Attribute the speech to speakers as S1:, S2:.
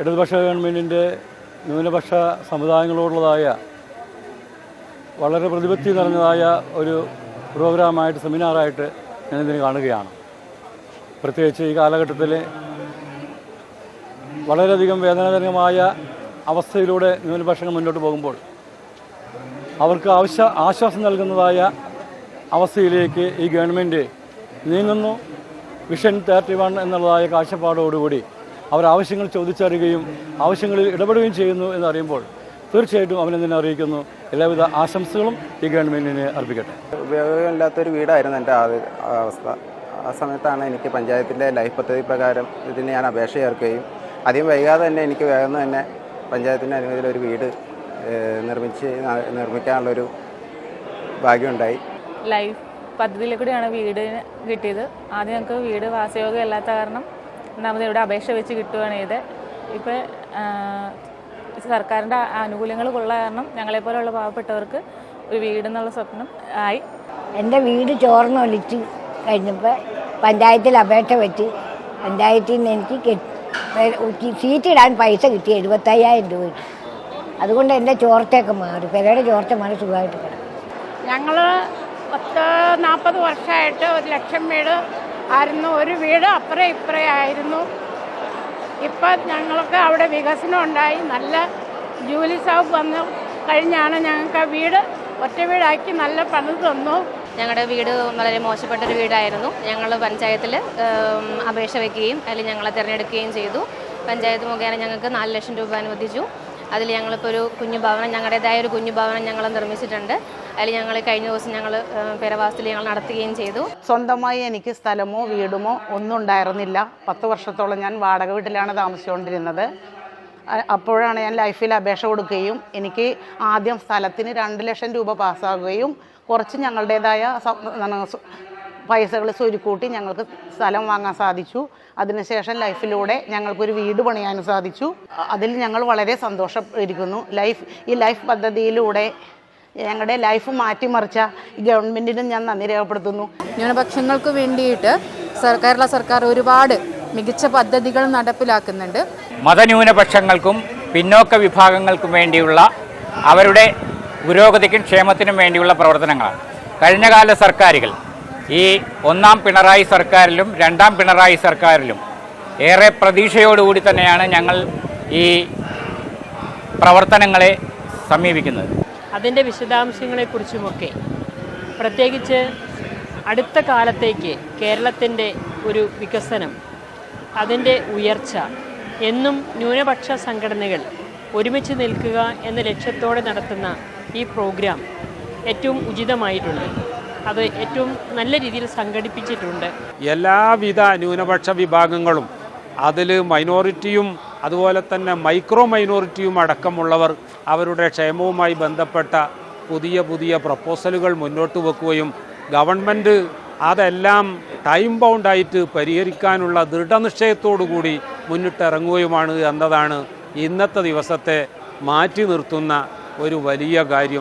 S1: ഇടതുപക്ഷ ഗവൺമെന്റിന്റെ ന്യൂനപക്ഷ സമുദായങ്ങളോടുള്ളതായ വളരെ പ്രതിപത്തി നിറഞ്ഞതായ ഒരു പ്രോഗ്രാമായിട്ട് സെമിനാറായിട്ട് ഞാനിതിനെ കാണുകയാണ്. പ്രത്യേകിച്ച് ഈ കാലഘട്ടത്തിൽ വളരെയധികം വേദനാജനകമായ അവസ്ഥയിലൂടെ ന്യൂനപക്ഷങ്ങൾ മുന്നോട്ട് പോകുമ്പോൾ അവർക്ക് ആവശ്യ ആശ്വാസം നൽകുന്നതായ അവസ്ഥയിലേക്ക് ഈ ഗവൺമെന്റ് നീങ്ങുന്നു. വിഷൻ തേർട്ടി വൺ എന്നുള്ളതായ കാഴ്ചപ്പാടോടുകൂടി അവർ ആവശ്യങ്ങൾ ചോദിച്ചറിയുകയും ആവശ്യങ്ങളിൽ ഇടപെടുകയും ചെയ്യുന്നു എന്നറിയുമ്പോൾ തീർച്ചയായിട്ടും അഭിനന്ദനം അറിയിക്കുന്നു? എല്ലാവിധ ആശംസകളും ഈ ഗവൺമെന്റിന് അർപ്പിക്കട്ടെ.
S2: ഉപയോഗമില്ലാത്തൊരു വീടായിരുന്നു എന്റെ ആദ്യ അവസ്ഥ. ആ സമയത്താണ് എനിക്ക് പഞ്ചായത്തിന്റെ ലൈഫ് പദ്ധതി പ്രകാരം ഇതിന് ഞാൻ അപേക്ഷ ചേർക്കുകയും അധികം വൈകാതെ തന്നെ എനിക്ക് വേഗം തന്നെ പഞ്ചായത്തിന്റെ അനുമതിയിൽ ഒരു വീട് നിർമ്മിച്ച് നിർമ്മിക്കാനുള്ളൊരു ഭാഗ്യമുണ്ടായി.
S3: ലൈഫ് പദ്ധതിയിൽ കൂടിയാണ് വീട് കിട്ടിയത്. ആദ്യം ഞങ്ങൾക്ക് വീട് വാസയോഗ്യമല്ലാത്ത കാരണം ഒന്നാമത് ഇവിടെ അപേക്ഷ വെച്ച് കിട്ടുകയാണ് ചെയ്ത് ഇപ്പോൾ സർക്കാരിന്റെ ആനുകൂല്യങ്ങൾ കൊള്ള കാരണം ഞങ്ങളെപ്പോലുള്ള പാവപ്പെട്ടവർക്ക് ഒരു വീടെന്നുള്ള സ്വപ്നം ആയി.
S4: എന്റെ വീട് ചോർന്നൊലിച്ച് കഴിഞ്ഞപ്പോൾ പഞ്ചായത്തിൽ അപേക്ഷ വെച്ച് പഞ്ചായത്തിൽ നിന്ന് എനിക്ക് കിട്ടി സീറ്റ് ഇടാൻ പൈസ കിട്ടി എഴുപത്തയ്യായിരം രൂപ കിട്ടി. അതുകൊണ്ട് എന്റെ ചോർച്ചയൊക്കെ മാറി പെരയുടെ ചോർച്ച മാറി സുഖമായിട്ട് കിടക്കും
S5: ഞങ്ങൾ പത്ത് നാൽപ്പത് വർഷമായിട്ട് ഒരു ലക്ഷം വീട് ആയിരുന്നു. ഒരു വീട് അപ്പുറം ഇപ്പുറേ ആയിരുന്നു. ഇപ്പം ഞങ്ങൾക്ക് അവിടെ വികസനം ഉണ്ടായി. നല്ല ജൂലി സാബ് വന്ന്. കഴിഞ്ഞാണ് ഞങ്ങൾക്ക് ആ വീട് ഒറ്റ വീടാക്കി നല്ല പണി തന്നു.
S6: ഞങ്ങളുടെ വീട് വളരെ മോശപ്പെട്ട ഒരു വീടായിരുന്നു. ഞങ്ങൾ പഞ്ചായത്തിൽ അപേക്ഷ വയ്ക്കുകയും അതിൽ ഞങ്ങളെ തിരഞ്ഞെടുക്കുകയും ചെയ്തു. പഞ്ചായത്ത് മുഖേന ഞങ്ങൾക്ക് നാല് ലക്ഷം രൂപ അനുവദിച്ചു. അതിൽ ഞങ്ങളിപ്പോൾ ഒരു കുഞ്ഞു ഭവനം ഞങ്ങളുടേതായ ഒരു കുഞ്ഞു ഭവനം ഞങ്ങൾ നിർമ്മിച്ചിട്ടുണ്ട്. അതിൽ ഞങ്ങൾ കഴിഞ്ഞ ദിവസം ഞങ്ങൾ പേരവാസത്തിൽ ഞങ്ങൾ നടത്തുകയും ചെയ്തു.
S7: സ്വന്തമായി എനിക്ക് സ്ഥലമോ വീടുമോ ഒന്നും ഉണ്ടായിരുന്നില്ല. പത്ത് വർഷത്തോളം ഞാൻ വാടക വീട്ടിലാണ് താമസിച്ചുകൊണ്ടിരുന്നത്. അപ്പോഴാണ് ഞാൻ ലൈഫിൽ അപേക്ഷ കൊടുക്കുകയും എനിക്ക് ആദ്യം സ്ഥലത്തിന് രണ്ട് ലക്ഷം രൂപ പാസ്സാകുകയും കുറച്ച് ഞങ്ങളുടേതായ പൈസകൾ സ്വരുക്കൂട്ടി ഞങ്ങൾക്ക് സ്ഥലം വാങ്ങാൻ സാധിച്ചു. അതിനുശേഷം ലൈഫിലൂടെ ഞങ്ങൾക്കൊരു വീട് പണിയാനും സാധിച്ചു. അതിൽ ഞങ്ങൾ വളരെ സന്തോഷം ഇരിക്കുന്നു ലൈഫ് ഈ ലൈഫ് പദ്ധതിയിലൂടെ ഞങ്ങളുടെ ലൈഫ് മാറ്റിമറിച്ച ഈ ഗവൺമെന്റിനും ഞാൻ നന്ദി രേഖപ്പെടുത്തുന്നു.
S8: ന്യൂനപക്ഷങ്ങൾക്ക് വേണ്ടിയിട്ട് കേരള സർക്കാർ ഒരുപാട് മികച്ച പദ്ധതികൾ നടപ്പിലാക്കുന്നുണ്ട്.
S9: മതന്യൂനപക്ഷങ്ങൾക്കും പിന്നോക്ക വിഭാഗങ്ങൾക്കും വേണ്ടിയുള്ള അവരുടെ പുരോഗതിക്കും ക്ഷേമത്തിനും വേണ്ടിയുള്ള പ്രവർത്തനങ്ങളാണ്. കഴിഞ്ഞകാല സർക്കാരുകൾ ഈ ഒന്നാം പിണറായി സർക്കാരിലും രണ്ടാം പിണറായി സർക്കാരിലും ഏറെ പ്രതീക്ഷയോടുകൂടി തന്നെയാണ് ഞങ്ങൾ ഈ പ്രവർത്തനങ്ങളെ സമീപിക്കുന്നത്.
S10: അതിന്റെ വിശദാംശങ്ങളെക്കുറിച്ചുമൊക്കെ പ്രത്യേകിച്ച് അടുത്ത കാലത്തേക്ക് കേരളത്തിന്റെ ഒരു വികസനം അതിന്റെ ഉയർച്ച എന്നും ന്യൂനപക്ഷ സംഘടനകൾ ഒരുമിച്ച് നിൽക്കുക എന്ന ലക്ഷ്യത്തോടെ നടത്തുന്ന ഈ പ്രോഗ്രാം ഏറ്റവും ഉചിതമായിട്ടുണ്ട്. അത് ഏറ്റവും നല്ല രീതിയിൽ സംഘടിപ്പിച്ചിട്ടുണ്ട്.
S11: എല്ലാവിധ ന്യൂനപക്ഷ വിഭാഗങ്ങളും അതിൽ മൈനോറിറ്റിയും അതുപോലെ തന്നെ മൈക്രോ മൈനോറിറ്റിയും അടക്കമുള്ളവർ അവരുടെ ക്ഷേമവുമായി ബന്ധപ്പെട്ട പുതിയ പുതിയ പ്രപ്പോസലുകൾ മുന്നോട്ട് വെക്കുകയും ഗവൺമെന്റ് അതെല്ലാം ടൈം ബൗണ്ടായിട്ട് പരിഹരിക്കാനുള്ള ദൃഢനിശ്ചയത്തോടു കൂടി മുന്നിട്ടിറങ്ങുകയുമാണ് എന്നതാണ് ഇന്നത്തെ ദിവസത്തെ മാറ്റി നിർത്തുന്ന ഒരു വലിയ കാര്യം.